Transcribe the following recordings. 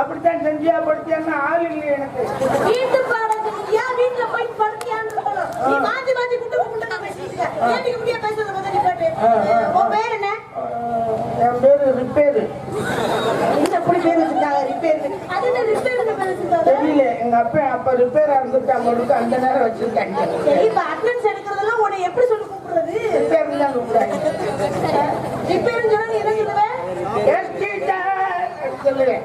அப்படித்தான் செஞ்சியா படுத்தியான்னு ஆள் இல்லை எனக்கு. வீட்டு பாடம் செஞ்சியா வீட்டுல போய் படுத்தியான்னு இருக்கணும். நீ மாத்தி மாத்தி பேசிட்டு முடியா? பேசுறத. உன் பேர் என்ன? ஆஹ் என் பேரு ரிப்பேரு. என்ன இப்படி பேர் வச்சிருக்காங்க ரிப்பேர். அது என்ன ரிப்பேர் பேர் வச்சிருக்காங்க? தெரியல. எங்க அப்பா அப்ப ரிப்பேரா இருந்துட்டு அவங்களுக்கு அந்த நேரம் வச்சிருக்காங்க. சரி இப்ப அட்டனன்ஸ் எடுக்கிறதெல்லாம் உன்னை எப்படி சொல்லி கூப்பிடுறது? ரிப்பேர் தான் கூப்பிடுறாங்க. ரிப்பேர்னு சொன்னா நீ என்ன சொல்லுவ? எஸ் டீச்சர் சொல்லுவேன்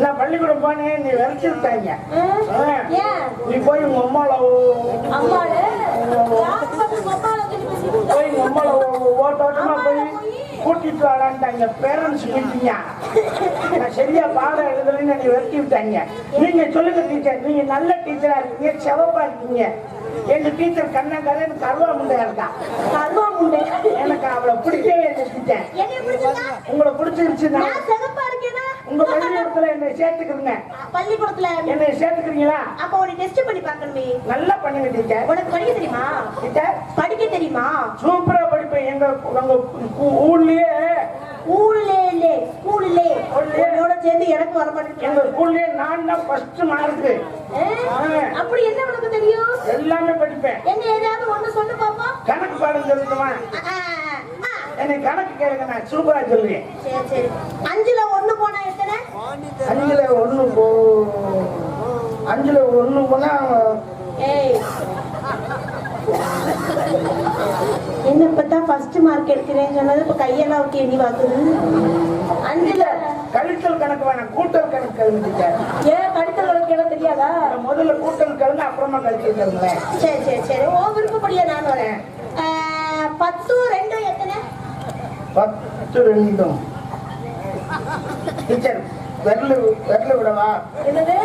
நான் பள்ளிக்கூடம் போனேன் நீ. ஏன் நீ போய் உங்க அம்மால? போய் உங்க அம்மால ஓட்டோட்டமா போய் கூட்டிட்டு வரான்ட்டாங்க பேரண்ட்ஸ் மீட்டிங்க நான் சரியா பாடம் எழுதுறேன்னு நீ விரட்டி விட்டாங்க நீங்க சொல்லுங்க டீச்சர் நீங்க நல்ல டீச்சரா இருக்கீங்க செவப்பா இருக்கீங்க எங்க டீச்சர் கண்ணாக்காரன் கருவா முண்டையா இருக்கா கருவா முண்டை. எனக்கு அவளை பிடிக்கவே பிடிச்சிருக்கா? உங்களை நான் இருக்கேனா? உங்க பள்ளிக்கூடத்துல என்னை சேர்த்துக்கிறீங்க. பள்ளிக்கூடத்துல என்னை சேர்த்துக்கிறீங்களா? அப்ப உன்னை டெஸ்ட் பண்ணி பார்க்கணுமே. நல்லா பண்ணுங்க டீச்சர் உனக்கு படிக்க தெரியுமா? டீச்சர் படிக்க தெரியுமா? சூப்பரா படிப்பேன். எங்க உங்க ஊர்லயே. ஊர்ல இல்லே ஸ்கூல்ல. ஊர்லயே? உன்னோட சேர்ந்து எனக்கு வர மாட்டேங்குது. எங்க ஸ்கூல்லயே நான் தான் ஃபர்ஸ்ட் அப்படி என்ன உனக்கு தெரியும்? எல்லாமே படிப்பேன். என்ன ஏதாவது ஒண்ணு சொல்லு பாப்போம். கணக்கு பாடம் சொல்லுமா. என்னை கணக்கு கேளுங்க நான் சூப்பரா சொல்லுவேன். சரி சரி அஞ்சுல ஒண்ணு போனா எத்தனை அஞ்சுல ஒண்ணு போ அஞ்சுல ஒண்ணு போனா ஏய் என்ன இப்பதான் ஃபர்ஸ்ட் மார்க் எடுக்கிறேன்னு சொன்னது இப்ப கையெல்லாம் விட்டு எண்ணி பாக்குது அஞ்சுல. கழித்தல் கணக்கு வேணாம் கூட்டல் கணக்கு டீச்சர் ஏன் கடித்தல் வழக்கு தெரியாதா? முதல்ல கூட்டல் கேளுங்க அப்புறமா கழிச்சல் கேளுங்களேன் சரி சரி சரி. ஓ விருப்பப்படியா நான் வரேன். ஆ, பத்தும் ரெண்டும் எத்தனை? பத்து ரெண்டும். டீச்சர் விரல விரல விடவா? என்னது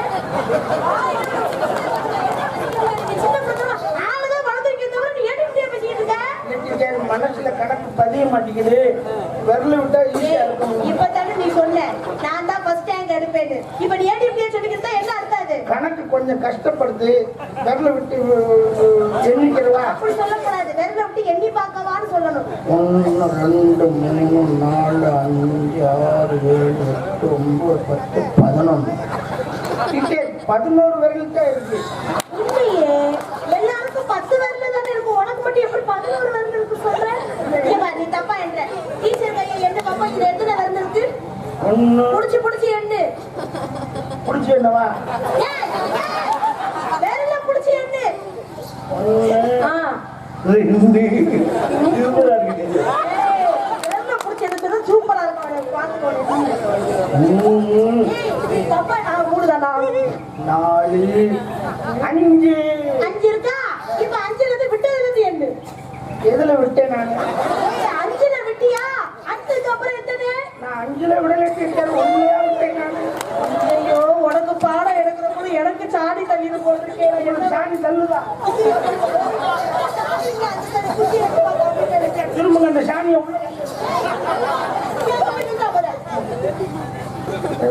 சின்ன பிரச்சனை. ஆளுதான் வளர்ந்துருக்கே தவிர நீ ஏன் இப்படியே பேசிக்கிட்டு இருக்க? டீச்சர் மனசுல கணக்கு பதிய மாட்டேங்குது. விரல விட்டா ஈஸியா இருக்கும். இப்பதானே நீ சொன்ன. நான் தான் ஃபர்ஸ்ட் ரேங்க் எடுப்பேன்னு. இப்ப நீ ஏன் இப்படியே சொல்லிக்கிட்டு இருந்தா என்ன அர்த்தம் அது? கணக்கு கொஞ்சம் கஷ்டப்படுது விரல விட்டு எண்ணிக்கிறவா? அப்படி சொல்லக்கூடாது. விரல விட்டு எண்ணி பார்க்கவான்னு சொல்லணும். ஒன்று ரெண்டு மூணு நாலு அஞ்சு ஆறு ஏழு எட்டு ஒன்பது பத்து பதினொன்று பதினோரு விரல் தான் இருக்கு. உண்மையே. எல்லாருக்கும் பத்து விரல தானே இருக்கும். உனக்கு மட்டும் எப்படி பதினோரு விரல் இருக்கு சொல்ற இங்க பாரு, நீ தப்பா என்ற டீச்சர் கையை எண்ணு பாப்பா இதுல எத்தனை விரல் இருக்கு ஒன்று புடிச்சு புடிச்சு எண்ணு. பிடிச்சி ஏய், விரல புடிச்சு எண்ணு. ஆ. ரெண்டு. சூப்பரா இருக்குது ஏய், விரல புடிச்சு எண்ணு சூப்பரா தப்பா நான் மூடுதானா? நாலு. அஞ்சு. அஞ்சு இருக்கா? இப்ப அஞ்சுல இருந்து விட்டதுல இருந்து எண்ணு. எதுல விட்டேன் நான் ஏய், அஞ்சுல விட்டியா அஞ்சுக்கு அப்புறம் எத்தனை நான் அஞ்சுல விடலை டீச்சர் ஒன்றுலயா விட்டேன் நான் ஐயோ உனக்கு பாடம் எடுக்கிற போது எனக்கு சாடி தள்ளிட்டு போட்டிருக்கேன் எனக்கு சாணி தள்ளுதா என்ன திரும்புங்க அந்த சாணியை உள்ள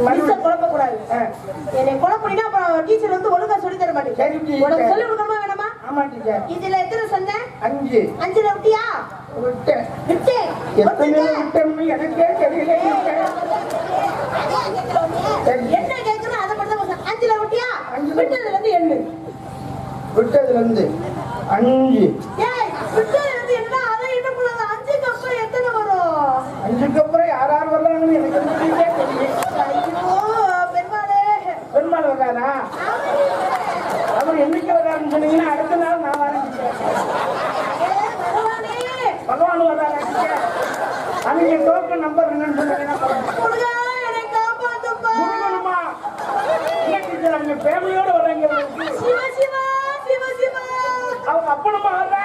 மறுபடியும் என்னை குழப்பினா அப்புறம் டீச்சர் வந்து ஒழுங்கா சொல்லி தர மாட்டேன். உனக்கு சொல்லி கொடுக்கணுமா வேணாமா? ஆமா டீச்சர் இதுல எத்தனை சொன்ன? அஞ்சு. அஞ்சுல விட்டியா? விட்டேன். விட்டு. எத்தனை விட்டேன்னு எனக்கே தெரியல. என்ன கேட்கணும் அதை மட்டும். அஞ்சுல விட்டியா? விட்டதுல இருந்து எண்ணு. விட்டதுல இருந்து அஞ்சு. விட்டதுல இருந்து என்ன அதை என்ன பண்ணாத அஞ்சுக்கு அப்புறம் எத்தனை வரும்? அஞ்சுக்கு அப்புறம் யார் எனக்கு தெரியல தெரியும் ஐயோ பெருமாளே பெருமாள் வர்றாரா அவர் என்னைக்கு வர்றாருன்னு சொன்னீங்கன்னா அடுத்த நாள் நான் வரேன் டீச்சர். ஏய், பகவானே பகவான் வர்றாரா டீச்சர்? அவங்க டோக்கன் நம்பர் என்னன்னு பரவாயில்ல. முருகா என்னை காப்பாத்துப்பா. முருகனுமா? இல்ல டீச்சர் அவங்க ஃபேமிலியோட வர்றாங்க. சிவ சிவா சிவ சிவா. அவங்க அப்பனமா வர்றா?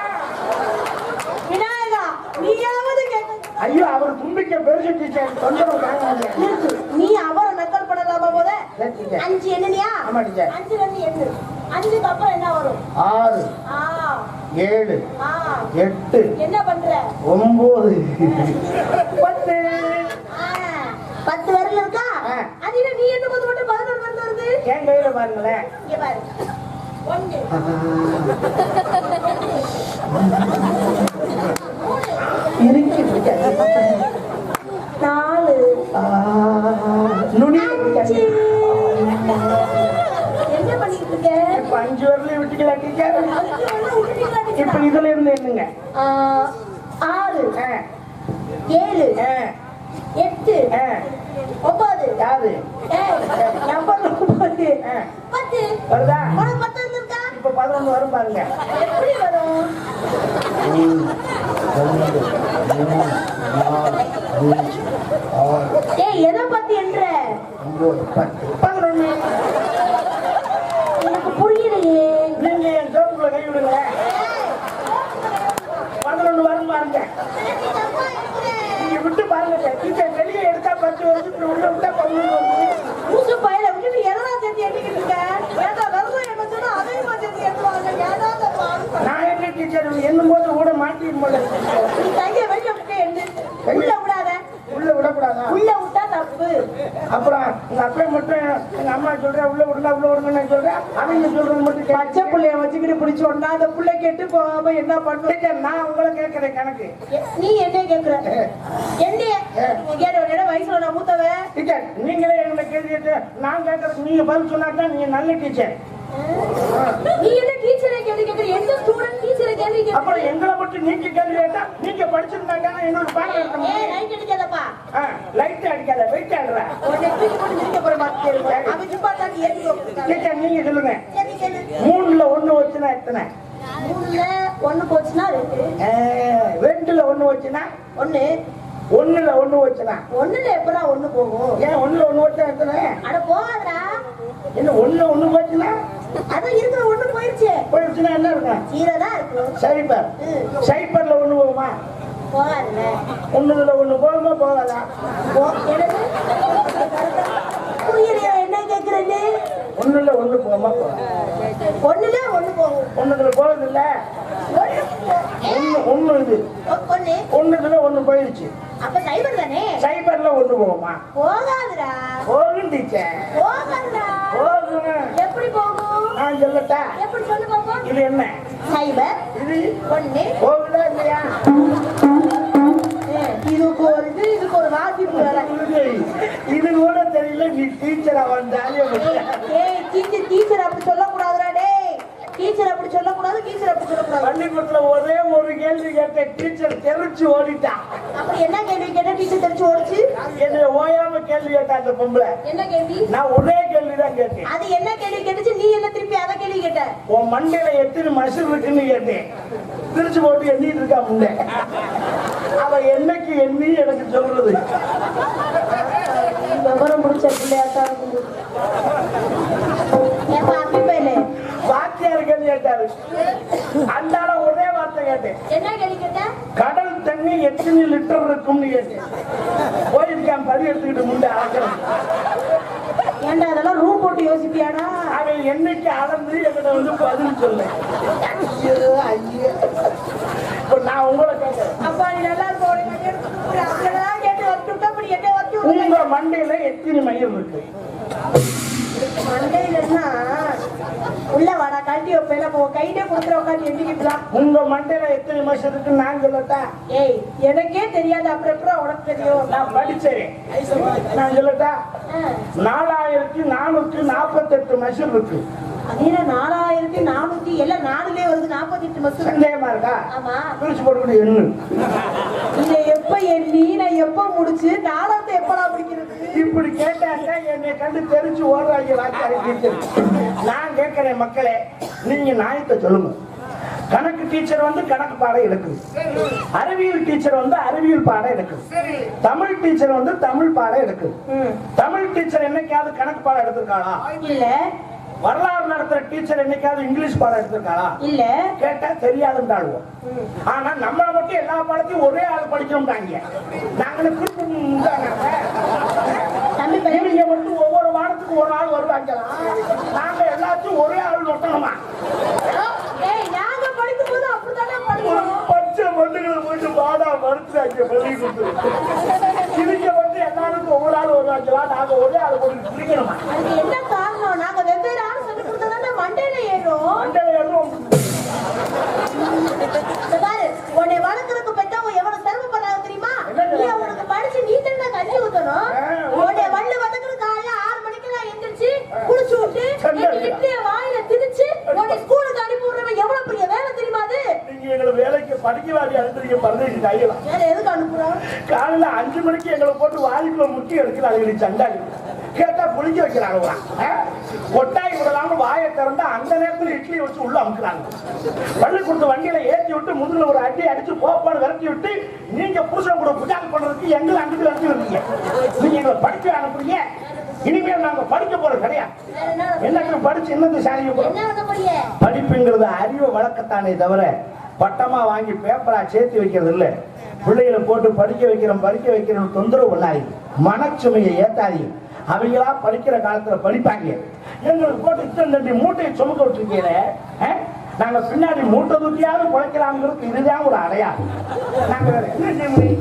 விநாயகா நீயாவது கேட்க ஐயோ அவர் தும்பிக்கை பெருசு டீச்சர் தொந்தரவு தாங்க முடியாது. நிறுத்து. நீ அவரை நக்கல் பண்ணலாமா போத. அஞ்சு என்னனியா ஆமா, டீச்சர். அஞ்சுல இருந்து எண்ணு அஞ்சுக்கு அப்புறம் என்ன வரும்? ஆறு. ஆ ஏழு எட்டு என்ன பண்ற? ஒன்பது பத்து. பத்து வரல இருக்கா? நீ என்ன போது மட்டும் பதினொரு வரல வருது? என் கையில பாருங்களேன். இங்க பாரு. ஒன்று. இருக்கு டீச்சர். நாலு. நுனி என்ன பண்ணிட்டு இருக்க? அஞ்சு வரலையும் விட்டுக்கலாம் வரல விட்டுட்டீங்களா? இப்ப? இதுல இருந்து என்னங்க? ஆறு ஏழு எட்டு. ஒன்பது யாரு? ஏய், நம்பர் ஒன்பது. பத்து. வருதா? பத்து வந்திருக்கா? இப்ப பதினொன்று வரும் பாருங்க. எப்படி வரும்? ஏய் எதை பத்தி என்ற? பதினொன்று எனக்கு புரியலையே. நீங்க என் ஜோப்புக்குள்ள கை விடுங்க. பதினொன்று வரும் பாருங்க. நீங்க விட்டு பாருங்க டீச்சர் வெளியே எடுத்தா பத்து இப்படி உள்ள விட்டா பதினொன்று வருது மூசு பையில விட்டு நீ எதனா சேர்த்து எண்ணிக்கிட்டு இருக்க? ஏன்டா வெறும் என்ன சொன்னா அதையும் சேர்த்து தருவாங்க நான் என்ன டீச்சர் என்னும் போது கூட மாட்டிடும் போல நீ கைய வெளிய விட்டு எண்ணு உள்ள விடாத உள்ள விடக்கூடாதா உள்ள விட்டா தப்பு அப்புறம் எங்க அப்பா மட்டும் எங்க அம்மா சொல்றேன் உள்ள விடல உள்ள விடுங்கன்னு சொல்றேன். அவங்க சொல்றது மட்டும் பச்சை புள்ளைய வச்சுக்கிட்டு பிடிச்சோன்னா அந்த புள்ளை கெட்டு போகாம என்ன டீச்சர் நான் உங்களை கேட்கறேன் கணக்கு. நீ என்ன கேக்குற என்னைய? நீ கேட்ட உடனே வயசுல நான் மூத்தவன் டீச்சர் நீங்களே எங்களை கேட்டு நான் கேட்கறதுக்கு நீங்க பதில் சொன்னா தான் நீங்க நல்ல டீச்சர். நீ என்ன டீச்சரை கேள்வி கேக்குற எந்த ஸ்டூடெண்ட் டீச்சரை கேள்வி அப்புறம் எங்களை மட்டும் நீங்க கேள்வி கேட்டா நீங்க படிச்சிருந்தாங்க எங்களுக்கு பாடம் எடுக்க ஏய் லைட் அடிக்காதப்பா. லைட் அடிக்காத வெயிட் ஆடுற உன்னை தூக்கி போட்டு நிறுத்த போற மாதிரி அவன் சும்மா தான் ஏத்தி போட்டுருக்காங்க டீச்சர் நீங்க சொல்லுங்க. மூணுல ஒண்ணு வச்சுனா எத்தனை? மூணுல ஒண்ணு போச்சுன்னா ரெண்டு. ஆ, ரெண்டுல ஒண்ணு வச்சுனா? ஒண்ணு. ஒண்ணுல ஒண்ணு வச்சுனா? ஒண்ணுல எப்படா ஒண்ணு போகும்? ஏன் ஒண்ணுல ஒண்ணு வச்சா எத்தனை? அட போகாதடா. என்ன ஒண்ணுல ஒண்ணு போச்சுன்னா? அதான் இருக்கிற ஒண்ணு போயிருச்சு. போயிடுச்சுன்னா என்ன இருக்கும் சீரை தான் இருக்கும் சைபர் சைபர்ல ஒண்ணு போகுமா? போகாதுல்ல. ஒண்ணுல ஒண்ணு போகுமா? போகாதா? போ. என்னது? புரியலையா? என்ன கேக்குறேன்னு? ஒண்ணுல ஒண்ணு போகுமா? போகாதா ஒண்ணுல ஒண்ணு போகும். ஒண்ணுல போகுது இல்ல ஒண்ணு ஒண்ணு இது. ஒண்ணுல ஒண்ணு. போயிடுச்சு அப்ப சைபர் தானே? சைபர்ல ஒண்ணு போகுமா? போகாதுடா. போகும் டீச்சர் போகாதுடா. போகும்? எப்படி போகும்? நான் சொல்லட்டா? எப்படி சொல்லு பாப்போம் இது என்ன? சைபர். இது? ஒண்ணு. போகுதா இல்லையா? இதுக்கு ஒரு இது இதுக்கு ஒரு வாசிப்பு வேற. இது கூட தெரியல நீ டீச்சரா வந்தாலே ஏய் டீச்சர் டீச்சர் அப்படி சொல்லக்கூடாதுடா. டீச்சர் அப்படி சொல்லக்கூடாது டீச்சர் அப்படி சொல்லக்கூடாது. பள்ளிக்கூடத்துல ஒரே ஒரு கேள்வி கேட்ட டீச்சர் தெரிச்சு ஓடிட்டான் அப்படி என்ன கேள்வி கேட்டா டீச்சர் தெரிச்சு ஓடிச்சு? என்னை ஓயாம கேள்வி கேட்டா அந்த பொம்பளை. என்ன கேள்வி? நான் ஒரே கேள்விதான் கேட்டேன். அது என்ன கேள்வி கேட்டுச்சு நீ என்ன திருப்பி அத கேள்வி கேட்ட? உன் மண்டையில எத்தனை மசூர் இருக்குன்னு கேட்டேன். திருச்சு போட்டு எண்ணிட்டு இருக்கா முண்டை அவ என்னைக்கு எண்ணி எனக்கு சொல்றது? விவரம் பிடிச்ச பிள்ளையாத்தான் இருக்கும்னு கேட்டேன் போயிருக்கான் பதி எடுத்துக்கிட்டு முண்டை ஆக்கிறேன் ஏன்டா அதெல்லாம் ரூம் போட்டு யோசிப்பியாடா? அவன் என்னைக்கு அளந்து என்கிட்ட வந்து பதில் சொல்ல. ஐயோ இப்ப நான் உங்களை கேட்கிறேன். அப்பா நீ நல்லா இருக்க கட்டி எடுத்து கொடுக்குற. அப்படியெல்லாம் கேட்டு வச்சு விட்டா அப்படி என்ன வச்சு? உங்க மண்டையில எத்தனை மயில் இருக்கு? மண்டையிலன்னா உள்ள வாடா கழட்டி நம்ம உன் கையிலே கொடுக்குற உட்காந்து எண்ணிக்கிட்டுலாம் உங்க மண்டையில எத்தனை மனுஷன் இருக்குன்னு நான் சொல்லட்டா? ஏய் எனக்கே தெரியாது. அப்புறம் எப்படி உனக்கு தெரியும்? நான் படிச்சேன். நான் சொல்லட்டா? நாலாயிரத்தி நானூத்தி நாற்பத்தெட்டு மனுஷன் இருக்கு. அது என்ன நாலாயிரத்தி நானூத்தி எல்லாம் நாலுலயே வருது நாற்பத்தி எட்டு மசூர் சந்தேகமா இருக்கா? ஆமா. பிரிச்சு போட்டு எண்ணு. இதை எப்ப எண்ணி நான் எப்ப முடிச்சு நாலாவது எப்படா பிடிக்கிறது இப்படி கேட்டாங்க என்னை கண்டு தெரிஞ்சு ஓடுறாங்க டீச்சர் நான் கேட்கிறேன் மக்களே நீங்க நியாயத்தை சொல்லுங்க. கணக்கு டீச்சர் வந்து கணக்கு பாடம் எடுக்குது. அறிவியல் டீச்சர் வந்து அறிவியல் பாடம் எடுக்குது. தமிழ் டீச்சர் வந்து தமிழ் பாடம் எடுக்குது. தமிழ் டீச்சர் என்னைக்காவது கணக்கு பாடம் எடுத்திருக்காளா? இல்ல. வரலாறு நடத்துற டீச்சர் என்னைக்காவது இங்கிலீஷ் பாடம் எடுத்திருக்காளா? இல்ல. கேட்டா தெரியாதுன்றாளுவோம் ஆனா நம்மள மட்டும் எல்லா பாடத்தையும் ஒரே ஆள் படிக்கணும்டாங்க நாங்களே தம்பி பெரிய இவங்க மட்டும் ஒவ்வொரு வாரத்துக்கு ஒரு ஆள் வருவாங்களா நாங்க எல்லாத்தையும் ஒரே ஆள் நொட்டணுமா? நாங்க பச்சை மண்ணுகளை போயிட்டு பாடா மறுத்துறாங்க பள்ளி இவங்க வந்து எல்லாருக்கும் ஒவ்வொரு ஆள் வருவாங்களா? நாங்க ஒரே ஆள் போட்டு பிடிக்கணுமா என்ன காரணம்? நாங்க வெவ்வேறு நல்லா இருக்கு வாயில திணிச்சு ஸ்கூலுக்கு அனுப்பி விடுறவன் எவ்வளவு வேலை தெரியுமா நீங்க எங்களை வேலைக்கு படிக்க வாடி அனுப்புறீங்க பரதேசி கையலாம் வேற எதுக்கு அனுப்புறோம்? காலையில அஞ்சு மணிக்கு எங்களை போட்டு வாலிக்குள்ள முட்டி எடுக்கிறாங்க நீ சண்டாடி கேட்டா புளிஞ்சு வைக்கிறாங்களா கொட்டாய் விடலாம வாயை திறந்தா அந்த நேரத்துல இட்லி வச்சு உள்ள அமுக்குறாங்க. பள்ளி கொடுத்த வண்டியில ஏற்றி விட்டு முதுகுல ஒரு அடி அடிச்சு போப்பாடு விரட்டி விட்டு நீங்க புருஷன் கூட புஜால் பண்றதுக்கு எங்களை அங்கிட்டு விரட்டி வந்தீங்க நீங்க எங்களை படிக்க அனுப்புறீங்க. இனிமேல் நாங்க படிக்க வேற என்ன? என்னக்கு படிச்சு என்னது சாதிக்க போறோம்? படிப்புங்கிறது அறிவை வளர்க்கத்தானே தவிர பட்டமா வாங்கி பேப்பரா சேர்த்து வைக்கிறது இல்ல. பிள்ளைகளை போட்டு படிக்க வைக்கிறோம் படிக்க வைக்கிறோம் தொந்தரவு பண்ணாதீங்க. மனச்சுமையை ஏத்தாதீங்க. அவங்களா படிக்கிற காலத்துல படிப்பாங்க. எங்களுக்கு போட்டு இத்தனை ரெண்டு மூட்டையை சுமக்க விட்டுருக்கீங்களே ஆ? நாங்க பின்னாடி மூட்டை தூக்கியாவது குறைக்கலாம்ங்கிறது இதுதான் ஒரு அடையாளம். நாங்க என்ன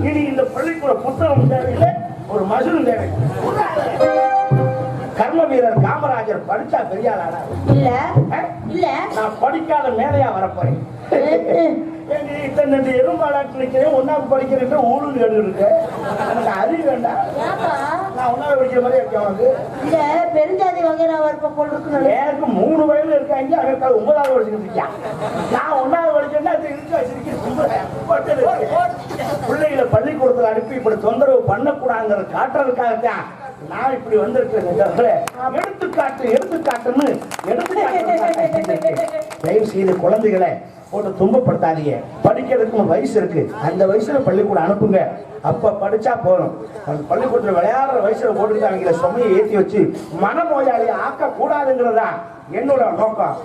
இனி இந்த பள்ளிக்கூட புத்தகம் தேவையில்லை ஒரு மசூரும் தேவை வீரர் காமராஜர் படிச்சா பெரிய ஆளாடா? இல்ல? இல்ல. நான் படிக்காத மேதையா வரப்போறேன். இத்தனை எறும்பாளாட்டு நிக்கிறேன் ஒன்னாவது படிக்கிறேன் ஊழல் எழுது இருக்கு எனக்கு அறிவு வேண்டாம் நான் ஒன்னாவது படிக்கிற மாதிரி இருக்கேன் அவனுக்கு இந்த பெருஞ்சாதி வகைரா இருப்ப போல் இருக்கு எனக்கு மூணு வயதுல இருக்காங்க அது ஒன்பதாவது படிச்சுட்டு நான் ஒன்னாவது படிச்சேன்னா அது இருக்கு வச்சிருக்கேன். பிள்ளைகளை பள்ளிக்கூடத்துல அனுப்பி இப்படி தொந்தரவு பண்ணக்கூடாதுங்கிற காட்டுறதுக்காகத்தான் நான் இப்படி வந்திருக்கேன் எடுத்துக்காட்டு எடுத்துக்காட்டுன்னு எடுத்துக்காட்டு தயவு செய்து குழந்தைகளை போட்டு துன்பப்படுத்தாதீங்க. படிக்கிறதுக்கு வயசு இருக்கு. அந்த வயசுல பள்ளிக்கூடம் அனுப்புங்க. அப்ப படிச்சா போதும். அந்த பள்ளிக்கூடத்தில் விளையாடுற வயசுல போட்டுக்கிட்டு அவங்கள சுமையை ஏற்றி வச்சு மனநோயாளி ஆக்க கூடாதுங்கிறதா என்னோட நோக்கம்.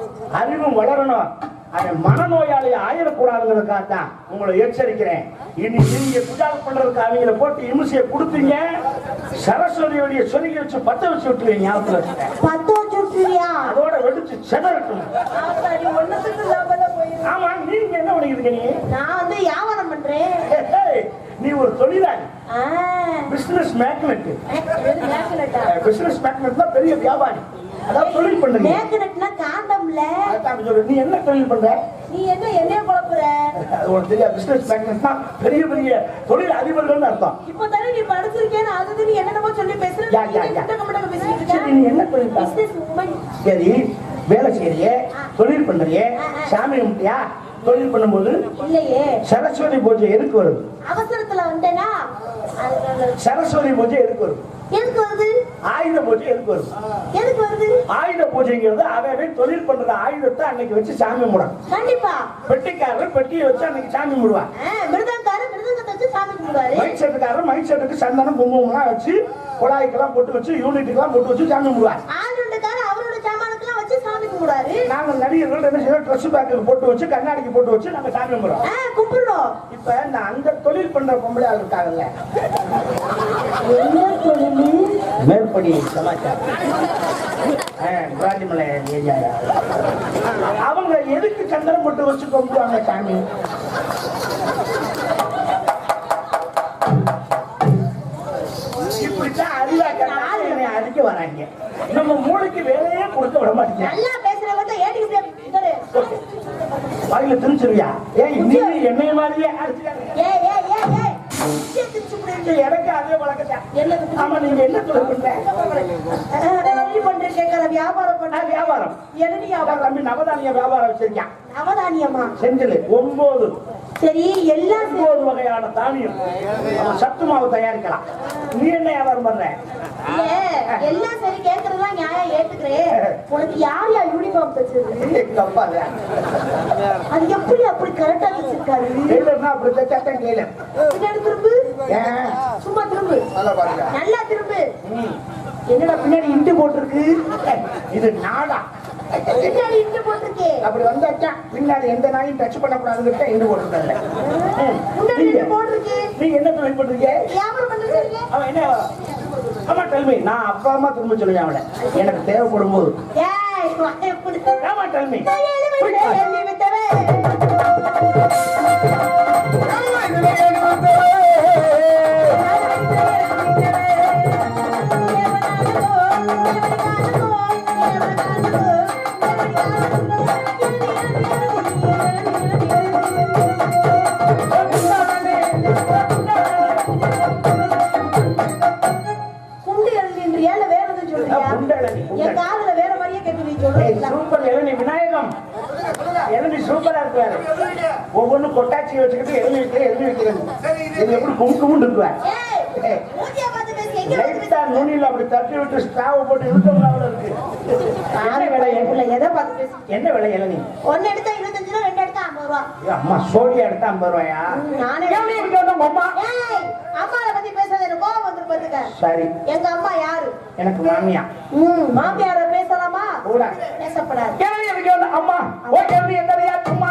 அறிவும் வளரணும். அவன் மனநோயாளி ஆயிடக்கூடாதுங்கிறதுக்காக தான் உங்களை எச்சரிக்கிறேன். இனி நீங்க புஜால் பண்றதுக்கு அவங்கள போட்டு இமிசையை கொடுத்தீங்க. சரஸ்வதியோடைய சொருகி வச்சு பத்த வச்சு விட்டுருவீங்க ஞாபகத்துல பத்து வச்சுருக்கியா அதோட வெடிச்சு செதறட்டும் ஆமா நீங்க என்ன பண்ணிக்கிறீங்க நீ? நான் வந்து வியாபாரம் பண்றேன். நீ ஒரு தொழிலாளி. Business magnet? பிசினஸ் மேக்னெட் தான் பெரிய வியாபாரி. அதாவது தொழில் பண்றீங்க மேக்னெட்னா காந்தம்ல. அதான். நீ என்ன தொழில் பண்ற? நீ என்ன என்னைய குழப்புற? அது உனக்கு தெரியாது. பிசினஸ் மேக்னெட் தான் பெரிய பெரிய தொழில் அதிபர்கள்னு அர்த்தம். இப்ப தானே நீ படிச்சிருக்கேன்னு சரி வேலை செய்யறியே தொழில் பண்றியே சாமி கும்பிட்டியா? தொழில் பண்ணும்போது சரஸ்வதி பூஜை எதுக்கு வருது அவசரத்துல வந்தேனா? சரஸ்வதி பூஜை எதுக்கு வருது? ஆயுத பூஜை எதுக்கு வருது எதுக்கு வருது? ஆயுத பூஜைங்கிறது அவன் தொழில் பண்ற ஆயுதத்தை அன்னைக்கு வச்சு சாமி முடும் கண்டிப்பா. பெட்டிக்காரர் பெட்டியை வச்சு அன்னைக்கு சாமி முடுவான் மைக் செட்டுக்காரர் மைக் செட்டுக்கு சந்தனம் குங்குமம்லாம் வச்சு குழாய்க்கெல்லாம் போட்டு வச்சு யூனிட்டுக்கெல்லாம் போட்டு வச்சு சாமி கும்பிடுவாரு நாங்க நடிகர்கள் என்ன செய்யறோம் ட்ரெஸ் பேக்கு போட்டு வச்சு கண்ணாடிக்கு போட்டு வச்சு நம்ம சாமி கும்பிடுறோம் கும்பிடுறோம். இப்ப இந்த அந்த தொழில் பண்ற பொம்பளை ஆள் இருக்காங்கல்ல மேற்படி சமாச்சாரம். ஏரியா அவங்க எதுக்கு சந்தனம் போட்டு வச்சு கும்பிடுவாங்க சாமி? வராங்க. நம்ம மூளைக்கு வேலையே கொடுக்க விட மாட்டேங்க. நல்லா பேசுறவங்க வாயில திணிச்சிருவியா? ஏய் நீ என்னைய மாதிரியே அடிச்சுக்காங்க ஏ ஏ ஏ ஏ இங்கே திச்சு புடிங்க எனக்கு அதே வழக்கத்தான் என்ன ஆமா நீங்க என்ன தொழில் பண்ற ரெடி பண்றேன் கேட்கற வியாபாரம் பண்ண வியாபாரம். எழுதி வியாபாரம்? தம்பி நவதானிய வியாபாரம் வச்சிருக்கான் நவதானியமா? செந்தில் ஒன்பது. சரி எல்லாம். ஒன்பது வகையான தானியம். சத்து மாவு தயாரிக்கலாம். நீ என்ன வியாபாரம் பண்ற? எல்லாம் சரி கேட்கறதெல்லாம் நியாயம் ஏத்துக்கிறேன். உனக்கு யார் யார் யூனிஃபார்ம் தச்சது. அது எப்படி அப்படி கரெக்டா அப்படி தைச்சாத்தான் திரும்பு. ஏன் சும்மா திரும்பு. நல்லா பாருங்க. நல்லா திரும்பு. என்னடா பின்னாடி இண்டு போட்டிருக்கு? இது நாடா. பின்னாடி இட்டு போட்டிருக்கே. அப்படி வந்தாச்சா? பின்னாடி எந்த நாயும் டச் பண்ணக்கூடாதுன்னு இண்டு போட்டிருக்காங்க முன்னாடி இட்டு போட்டிருக்கே. நீங்க என்ன தொழில் பண்றீங்க? வியாபாரம் பண்ண அவன் என்ன? ஆமா டெல்மி நான் அப்பா அம்மா திரும்ப சொல்லுவேன் அவனை எனக்கு தேவைப்படும் போது. ஆமா டெல்மி விட்டு ஒவ்வொன்றும் கொட்டாச்சி வச்சுக்கிட்டு எழுதி வைக்கிறேன் எழுதி வைக்கிறேன். இது எப்படி கும்குமுன்னு இருக்குவேன்? லைட்டா நுனியில அப்படி தட்டி விட்டு ஸ்டாவ் போட்டு அவ்வளவு இருக்கு. என்ன விலை இல்ல எதை பார்த்து என்ன விலை இளநீ? ஒன்னு எடுத்தா இருபத்தஞ்சு ரூபா ரெண்டு எடுத்தா ஐம்பது ரூபா. அம்மா சோடியா எடுத்தா ஐம்பது ரூபாயா? நானே அம்மா? அம்மாவை பத்தி பேசாத எனக்கு கோவம் வந்துரு பாத்துக்க சரி. எங்க அம்மா யாரு? எனக்கு மாமியா ம் மாமியார பேசலாமா? கூட. பேசப்படாது. அம்மா. ஓ கேள்வி என்னதையா சும்மா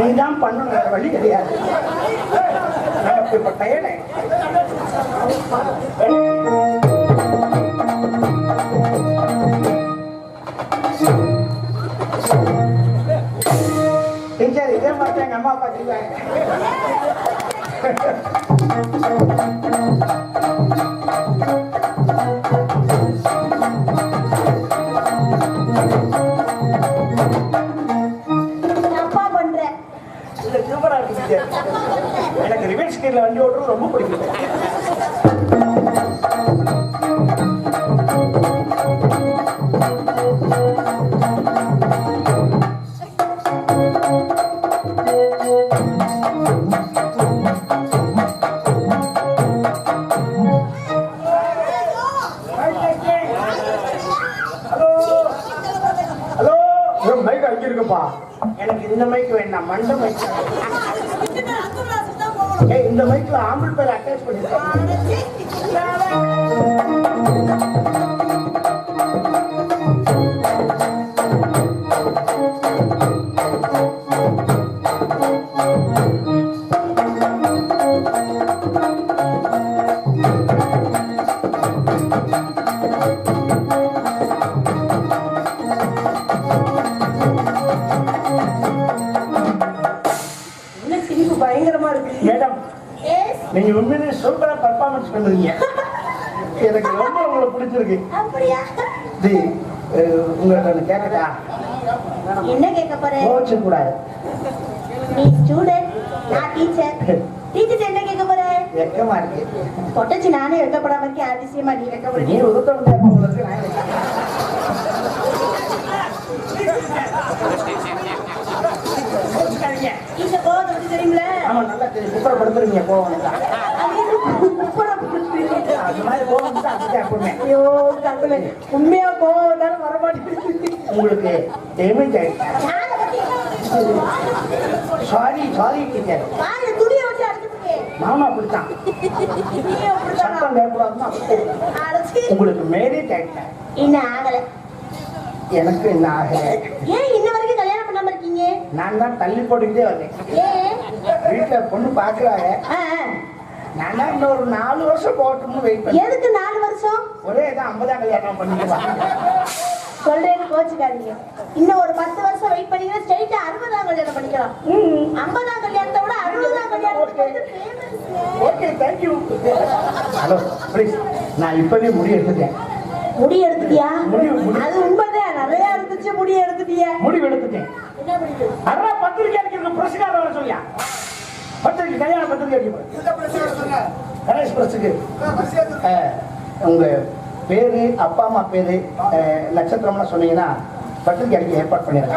நீ தான் பண்ணணும் வேற வழி கிடையாது. நமக்கு இப்ப டயர்டு டீச்சர் இதே மாதிரி எங்க அம்மா அப்பா செய்வாங்க எனக்கு ரிவர்ஸ் கீழ வண்டி ஓட்டுறது ரொம்ப பிடிக்கும். ஹலோ ஹலோ மைக் அங்க இருக்குப்பா. எனக்கு இந்த மைக் வேண்டாம் மண்ட mic Ağrı tek bir kişi. நீங்க உண்மையிலேயே சூப்பரா பர்ஃபார்மன்ஸ் பண்றீங்க எனக்கு ரொம்ப உங்களை பிடிச்சிருக்கு. ஜி உங்களுக்கு ஒன்று கேட்கட்டா என்ன கேட்க போறேன் கோச்சு கூடாது. நீ ஸ்டூடெண்ட் நான் டீச்சர். டீச்சர் என்ன கேட்க போறேன் வெக்கமா இருக்கு. பொட்டச்சி நானே வைக்கப்படாம இருக்கேன் அதிசயமா நீ வைக்கப்பட நீ உதட்ட முடியாது உங்களுக்கு நான் வைக்கிறேன். தெரியுமில? ஆமா நல்லா தெரியும். எப்பவுமே ஐயோ கடவுளே. உண்மையா கோவம் உங்களுக்கு டேமேஜ் ஆயிடுச்சு. சாரி சாரி டீச்சர் துணியை வச்சு மாமா அப்படித்தான். கேட்கக்கூடாதுன்னா அடைச்சி. உங்களுக்கு மேரேஜ் ஆயிடுச்சு இன்னும் ஆகல. எனக்கு என்ன ஆகல. ஏன் இன்ன வரைக்கும் கல்யாணம் பண்ணாம இருக்கீங்க? நான் தான் தள்ளி போட்டுக்கிட்டே வந்தேன். வீட்டுல பொண்ணு பாக்குறாங்க. நான் இன்னொரு நாலு வருஷம் போகட்டும்னு வெயிட் பண்ணேன். எதுக்கு நாலு வருஷம்? ஒரே தான் ஐம்பதாம் கல்யாணம் பண்ணிக்குவாங்க சொல்றேன்னு கோச்சுக்காதீங்க. இன்னும் ஒரு பத்து வருஷம் வெயிட் பண்ணீங்கன்னா ஸ்ட்ரைட்டா அறுபதாம் கல்யாணம் பண்ணிக்கலாம். ஐம்பதாம் கல்யாணத்தை விட அறுபதாம் famous. Okay thank you hello please நான் இப்பவே முடி எடுத்துட்டேன். முடி எடுத்துட்டியா? முடி அது உண்மைதான். நிறைய இருந்துச்சு முடிய எடுத்துட்டிய. முடிவு எடுத்துட்டேன். அறா பத்திரிக்கை அடிக்கிறது பிரசுகாரம் வர சொல்லியா? பத்திரிக்கை கல்யாண பத்திரிக்கை அடிக்க கணேஷ் பிரஸுக்கு உங்க பேரு அப்பா அம்மா பேரு நட்சத்திரம்லாம் சொன்னீங்கன்னா பத்திரிக்கை அடிக்க ஏற்பாடு பண்ணிடுறேன்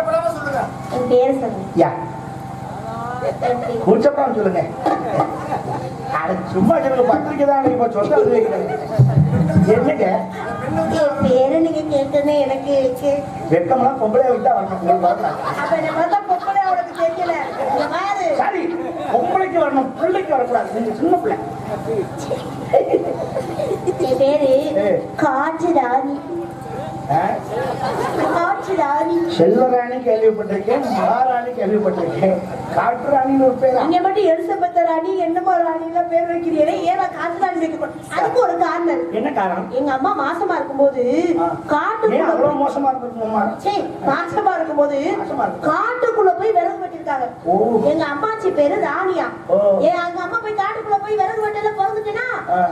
யா. கூச்சப்படாம சொல்லுங்க. அட சும்மா சொல்லுங்க பத்திரிக்கை தான் இப்ப சொந்த. என்னங்க என் பேரை நீங்க கேட்டனே எனக்கு வெக்கமெல்லாம் பொம்பளை விட்டா வரணும். அப்ப என்ன பார்த்தா பொம்பளை அவனுக்கு தெரியல. இங்க பாரு. சரி பொம்பளைக்கு வரணும் பிள்ளைக்கு வரக்கூடாது. நீங்க சின்ன பிள்ளை. என் பேரு ஏய். காற்று ராணி. ஆ? காற்று ராணி செல்வராணி கேள்விப்பட்டிருக்கேன் மகாராணி கேள்விப்பட்டிருக்கேன். காட்டுராணின்னு ஒரு பேரா? நீங்க மட்டும் எலிசபெத்த ராணி என்னமோ ராணி எல்லாம் பேர் வைக்கிறீங்களே ஏன் காத்து ராணி வைக்க போறேன் அதுக்கு ஒரு காரணம். என்ன காரணம்? எங்க அம்மா மாசமா இருக்கும்போது காட்டுக்குள்ள அவ்வளவு மோசமா இருந்திருக்குமா மாசமா இருக்கும்போது. காட்டுக்குள்ள போய் விறகு வெட்டிருக்காங்க எங்க அம்மாச்சி பேரு ராணியா. ஏன் அங்க அம்மா போய் காட்டுக்குள்ள போய் விறகு வெட்டல பிறந்துட்டேன்னா.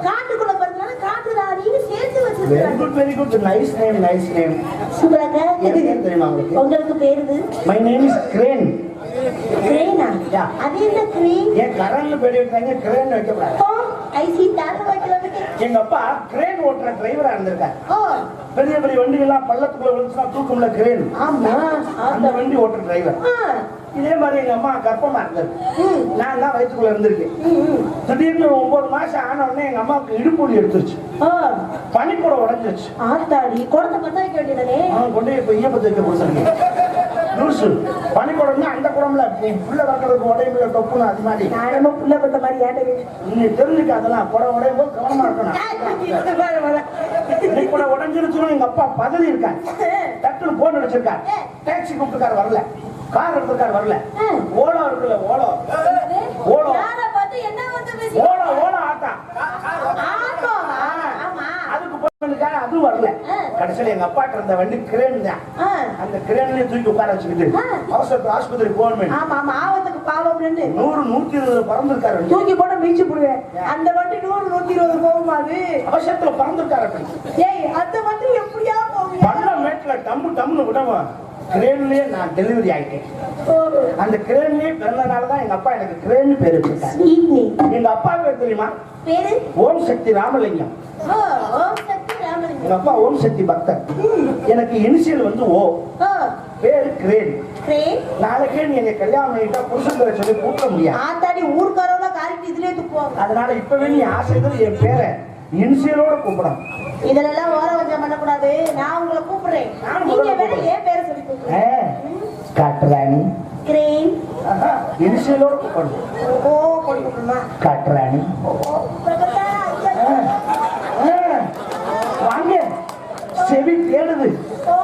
காட்டுக்குள்ள பிறந்தனால காட்டு ராணின்னு சேர்த்து வெரி வச்சிருக்காங்க good very good nice name nice name சூப்பராங்க பேர் தெரியுமா உங்களுக்கு? உங்களுக்கு பேருது மை நேம் இஸ் கிரேன் கிரேனா. அது என்ன கிரேன் ஏன் கரண்ட்ல பேடி வைக்கிறாங்க கிரேன் தாங்க எங்க அப்பா கிரேன் ஓட்டுற டிரைவரா இருந்திருக்காரு. ஓ. பெரிய பெரிய வண்டிகள்லாம் பள்ளத்துக்குள்ள விழுந்துச்சுன்னா தூக்கம்ல கிரேன் ஆமா அந்த வண்டி ஓட்டுற டிரைவர். இதே மாதிரி எங்க அம்மா கர்ப்பமா இருந்தது. நான் தான் வயிற்றுக்குள்ள இருந்திருக்கேன். திடீர்னு ஒன்பது மாசம் ஆன உடனே எங்க அம்மாவுக்கு இடுப்பொலி எடுத்துருச்சு. பனிக்கூட உடஞ்சிருச்சு. ஆத்தாடி குழந்தை பத்த வைக்க வேண்டியதானே? அவன் கொண்டு போய் இப்ப ஈயப்பத்து வைக்க கொடுத்துருக்கேன் லூசு பனிக்கூடம்னா அந்த குடம்ல புள்ள வளர்க்கறதுக்கு உடையுமில்ல டொப்புன்னு அது மாதிரி. நான் என்னமோ புள்ள பத்த மாதிரி ஏட்டது நீ தெரிஞ்சுக்க அதெல்லாம். குடம் உடையும் போது கவனமா இருக்கணும். இன்னைக்கு கூட உடஞ்சிருச்சுன்னு எங்க அப்பா பதவி இருக்காரு. டக்குனு போன் அடிச்சிருக்காரு. டாக்ஸி கூப்பிட்டுக்காரு வரல. கார் எடுத்துக்காரு வரல. ஓலோ இருக்குல்ல ஓலோ. ஓலோ. யாரை பார்த்து என்ன வந்து பேசி ஓலோ ஓலோ ஆட்டா ஆட்டோவா ஆமா. அதுக்கு போயிருக்காரு அதுவும் வரல. கடைசியில எங்க அப்பாட்ட இருந்த வண்டி கிரேன் தான். அந்த கிரேன்லயே தூக்கி உட்கார வச்சுக்கிட்டு அவசரத்து ஆஸ்பத்திரி போகணும் ஆமா ஆமா. ஆபத்துக்கு பாவம்னு நூறு நூத்தி இருபது பறந்துருக்காரு. தூக்கி போட்டு மீச்சு போடுவேன். அந்த வண்டி நூறு நூத்தி இருபது போகுமா அது? அவசரத்துல பறந்துருக்காரு ஏய் அந்த வண்டி எப்படியா போவியா பள்ள மேட்ல டம்மு டம்னு விடவா? கிரேன்லயே நான் டெலிவரி ஆயிட்டேன். அந்த கிரேன்லயே பிறந்தனால தான் எங்க அப்பா எனக்கு கிரேன் பேர் வச்சிருக்காரு. எங்க அப்பா பேர் தெரியுமா? பேரு? ஓம் சக்தி ராமலிங்கம். எங்க அப்பா ஓம் சக்தி பக்தர். எனக்கு இனிஷியல் வந்து ஓ. பேரு கிரேன் நாளைக்கே நீ என்னை கல்யாணம் பண்ணிட்டா புருஷன் பேரை சொல்லி கூப்பிட முடியாது. ஆத்தாடி ஊர்க்காரவங்க காரிட்டு இதுலயே துப்புவாங்க அதனால இப்பவே நீ ஆசைகள் என் பேரை இனிஷியலோட கூப்பிடணும் இதெல்லாம் ஓர வஞ்சம் பண்ணக்கூடாது. நான் உங்களை கூப்பிடுறேன். நீங்க வேணா ஏன் பேரை சொல்லி கூப்பிடுறேன். காட்டுறாணி கிரேன் ஆஹா, இனிஷியலோட கூப்பிடணும் ஓ கொண்டு கூப்பிடுமா? காட்டுறாணி வாங்க. செவி தேடுது. ஓ.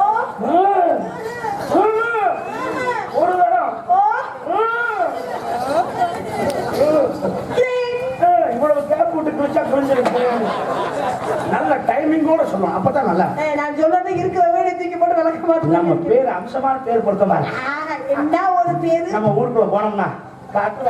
நல்ல டைமிங்கோட சொல்லணும் அப்பதான் நல்லா நான் சொல்றது இருக்கிற வீடு தூக்கி போட்டு விளக்க மாட்டேன். நம்ம பேர் அம்சமான பேர் பொருத்தமா என்ன ஒரு பேரு? நம்ம ஊருக்குள்ள போனோம்னா காட்டு